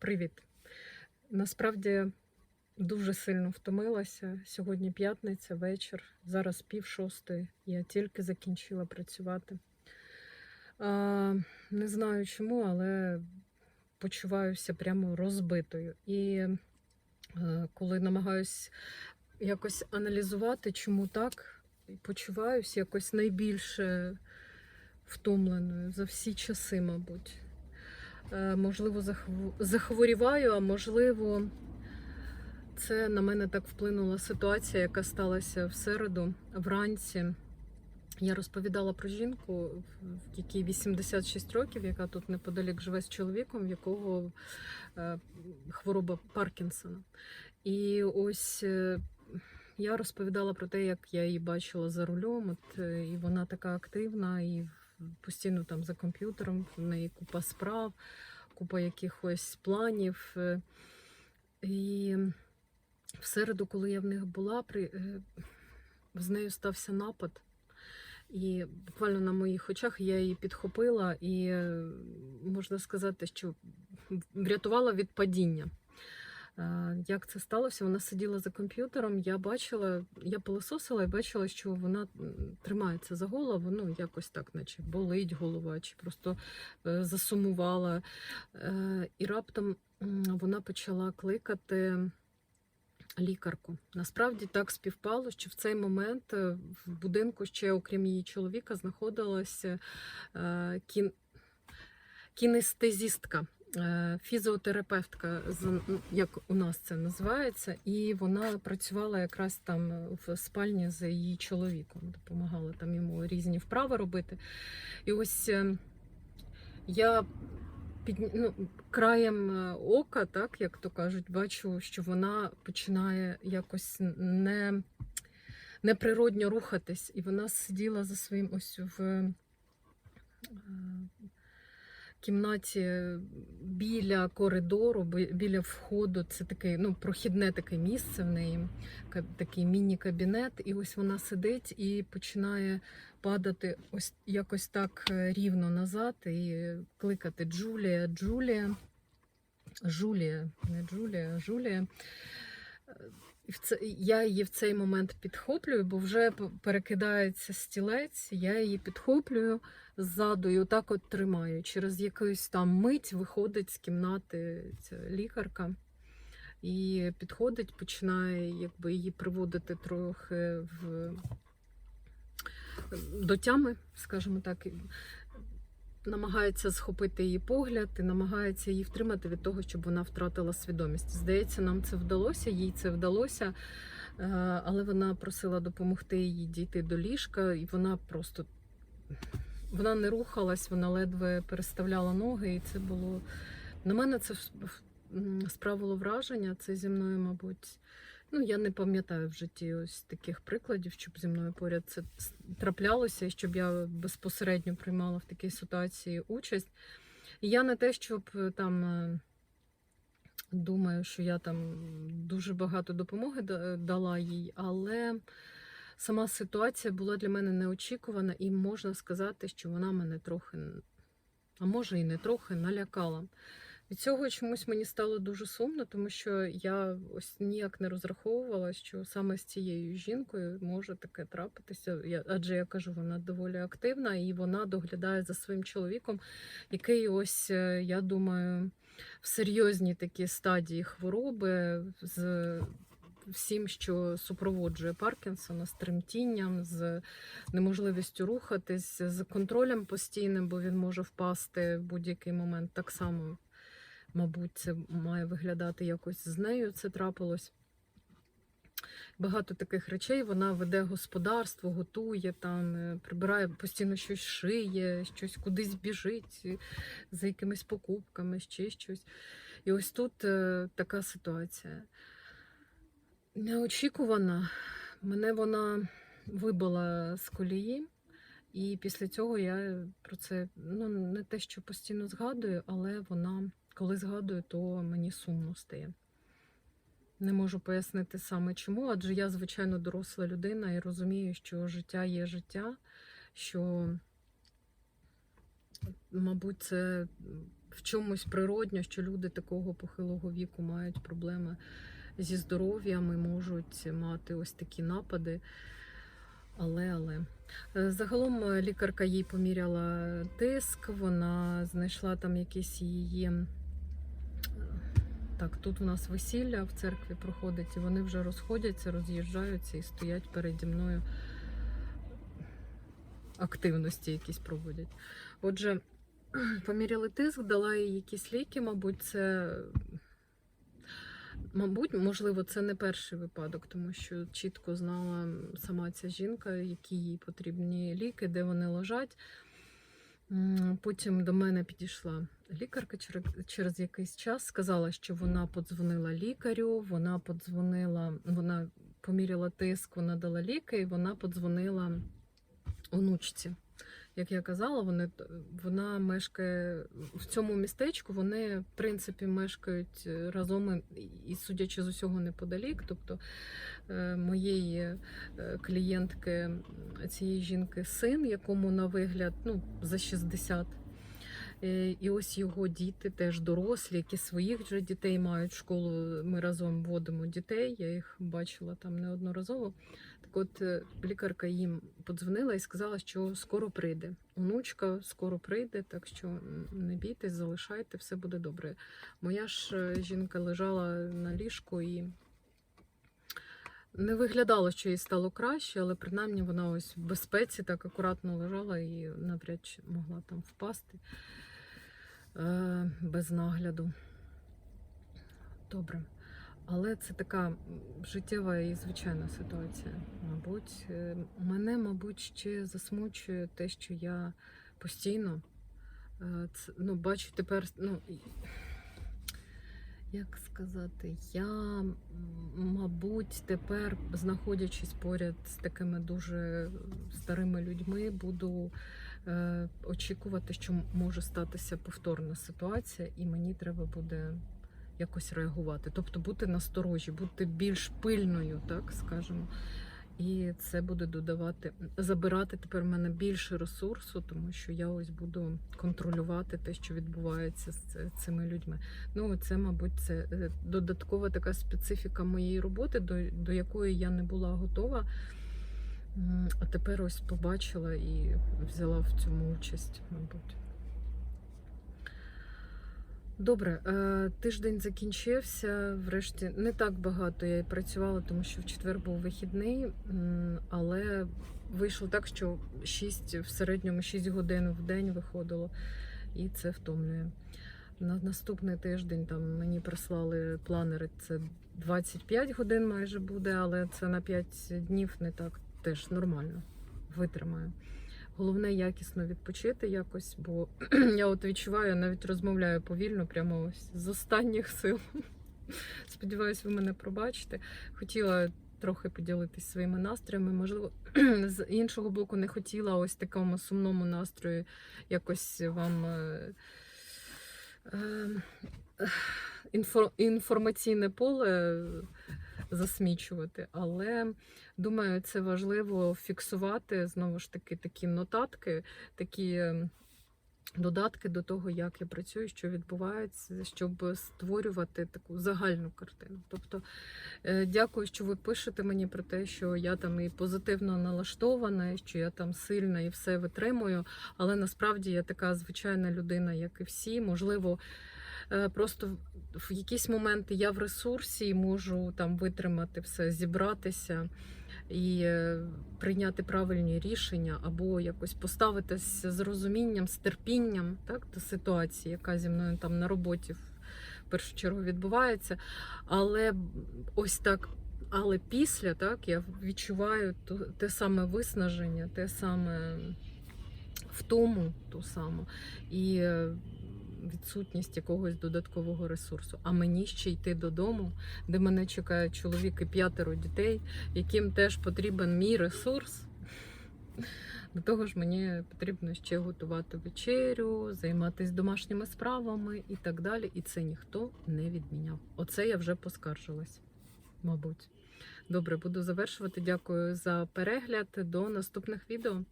Привіт. Насправді дуже сильно втомилася. Сьогодні п'ятниця, вечір, зараз пів шостої. Я тільки закінчила працювати. Не знаю чому, але почуваюся прямо розбитою. І е, коли намагаюсь якось аналізувати, чому так, почуваюсь якось найбільше втомленою за всі часи, мабуть. Е, Можливо, захво- захворіваю, а можливо, це на мене так вплинула ситуація, яка сталася в середу вранці. Я розповідала про жінку, в якій 86 років, яка тут неподалік живе з чоловіком, в якого е, хвороба Паркінсона. І ось е, я розповідала про те, як я її бачила за рулем, от, і вона така активна, і постійно там за комп'ютером, в неї купа справ, купа якихось планів. е. І в середу, коли я в них була, при... е, з нею стався напад. І буквально на моїх очах я її підхопила і е, можна сказати, що врятувала від падіння. Як це сталося? Вона сиділа за комп'ютером, я бачила, я пилососила і бачила, що вона тримається за голову, ну якось так, наче болить голова, чи просто е, засумувала. Е, І раптом вона почала кликати лікарку. Насправді так співпало, що в цей момент е, в будинку ще, окрім її чоловіка, знаходилася кін... кінестезістка. Е, Фізіотерапевтка, як у нас це називається, і вона працювала якраз там в спальні з її чоловіком, допомагала там йому різні вправи робити. І ось е, я під ну, краєм е, ока, так як то кажуть, бачу, що вона починає якось не, неприродньо рухатись, і вона сиділа за своїм ось в кімнаті біля коридору, біля входу. Це таке ну, прохідне таке місце в неї, такий міні-кабінет. І ось вона сидить і починає падати ось якось так е, рівно назад і кликати Джулія, Джулія, Жулія, не Джулія, Жулія. В це, я її в цей момент підхоплюю, бо вже перекидається стілець, я її підхоплюю ззаду і отак от тримаю. Через якусь там мить виходить з кімнати ця лікарка і підходить, починає якби, її приводити трохи в до тями, скажімо так, намагається схопити її погляд і намагається її втримати від того, щоб вона втратила свідомість. Здається, нам це вдалося, їй це вдалося, е, але вона просила допомогти їй дійти до ліжка, і вона просто вона не рухалась, вона ледве переставляла ноги, і це було на мене це справило враження. Це зі мною, мабуть. Ну, я не пам'ятаю в житті ось таких прикладів, щоб зі мною поряд це траплялося, і щоб я безпосередньо приймала в такій ситуації участь. Я не те, щоб е, там е, думаю, що я там дуже багато допомоги дала їй, але сама ситуація була для мене неочікувана, і можна сказати, що вона мене трохи, а може і не трохи, налякала. Від цього чомусь мені стало дуже сумно, тому що я ось ніяк не розраховувала, що саме з цією жінкою може таке трапитися. Я, адже я кажу, вона доволі активна і вона доглядає за своїм чоловіком, який ось, е, я думаю, в серйозній такій стадії хвороби з всім, що супроводжує Паркінсона, з тремтінням, з неможливістю рухатись, з контролем постійним, бо він може впасти в будь-який момент. Так само, мабуть, це має виглядати якось з нею. Це трапилось. Багато таких речей. Вона веде господарство, готує там, е, прибирає постійно щось шиє, щось кудись біжить е, за якимись покупками, ще щось. І ось тут е, така ситуація. Неочікувана. Мене вона вибила з колії, і після цього я про це ну, не те, що постійно згадую, але вона, коли згадую, то мені сумно стає. Не можу пояснити саме чому, адже я, звичайно, доросла людина і розумію, що життя є життя, що, мабуть, це в чомусь природньо, що люди такого похилого віку мають проблеми зі здоров'ям і можуть мати ось такі напади. Але, але. Е, Загалом е, лікарка їй поміряла тиск, вона знайшла там якісь її. Так, тут у нас весілля в церкві проходить, і вони вже розходяться, роз'їжджаються і стоять переді мною. Активності якісь проводять. Отже, поміряли тиск, дала їй якісь ліки, мабуть, це. Мабуть, можливо, це не перший випадок, тому що чітко знала сама ця жінка, які їй потрібні ліки, де вони лежать. Потім до мене підійшла лікарка через якийсь час, сказала, що вона подзвонила лікарю, вона подзвонила, вона поміряла тиск, вона дала ліки, і вона подзвонила онучці. Як я казала, вони, вона мешкає в цьому містечку, вони, в принципі, мешкають е, разом і, судячи з усього, неподалік. Тобто е, моєї е, клієнтки цієї жінки син, якому на вигляд ну, за 60. Е, І ось його діти теж дорослі, які своїх вже дітей мають в школу. Ми разом водимо дітей. Я їх бачила там неодноразово. Так от е, лікарка їм подзвонила і сказала, що скоро прийде. Онучка скоро прийде, так що не бійтесь, залишайте, все буде добре. Моя ж е, жінка лежала на ліжку і не виглядало, що їй стало краще, але принаймні вона ось в безпеці так акуратно лежала і навряд чи могла там впасти без нагляду. Добре. Але це така життєва і звичайна ситуація. Мабуть, Е, мене, мабуть, ще засмучує те, що я постійно е, ну, бачу тепер. Ну, як сказати, я, мабуть, тепер, знаходячись поряд з такими дуже старими людьми, буду е, очікувати, що може статися повторна ситуація, і мені треба буде якось реагувати. Тобто бути насторожі, бути більш пильною, так скажемо. І це буде додавати, забирати тепер в мене більше ресурсу, тому що я ось буду контролювати те, що відбувається з цими людьми. Ну, це, мабуть, це е, додаткова така специфіка моєї роботи, до, до якої я не була готова. А тепер ось побачила і взяла в цьому участь, мабуть. Добре, е, тиждень закінчився. Врешті не так багато я і працювала, тому що в четвер був вихідний, але вийшло так, що 6, в середньому 6 годин в день виходило, і це втомлює. На наступний тиждень там мені прислали планери. Це 25 годин майже буде, але це на 5 днів не так теж нормально. Витримаю. Головне якісно відпочити якось, бо я от відчуваю, навіть розмовляю повільно, прямо ось з останніх сил. Сподіваюсь, ви мене пробачите. Хотіла трохи поділитись своїми настроями. Можливо, з іншого боку, не хотіла ось такому сумному настрої якось вам. е, е, інфо- інформаційне поле засмічувати, але думаю, це важливо фіксувати знову ж таки такі нотатки, такі ем, додатки до того, як я працюю, що відбувається, щоб створювати таку загальну картину. Тобто, е, дякую, що ви пишете мені про те, що я там і позитивно налаштована, що я там сильна і все витримую. Але насправді я така звичайна людина, як і всі. Можливо, просто в- в якісь моменти я в ресурсі і можу там витримати все, зібратися і е, прийняти правильні рішення, або якось поставитися з розумінням, з терпінням так, до ситуації, яка зі мною там на роботі в першу чергу відбувається. Але ось так. Але після так я відчуваю те саме виснаження, те саме втому ту саму і е, відсутність якогось додаткового ресурсу. А мені ще йти додому, де мене чекає чоловік і п'ятеро дітей, яким теж потрібен мій ресурс. До того ж, мені потрібно ще готувати вечерю, займатися домашніми справами і так далі. І це ніхто не відміняв. Оце я вже поскаржилась, мабуть. Добре, буду завершувати. Дякую за перегляд. До наступних відео.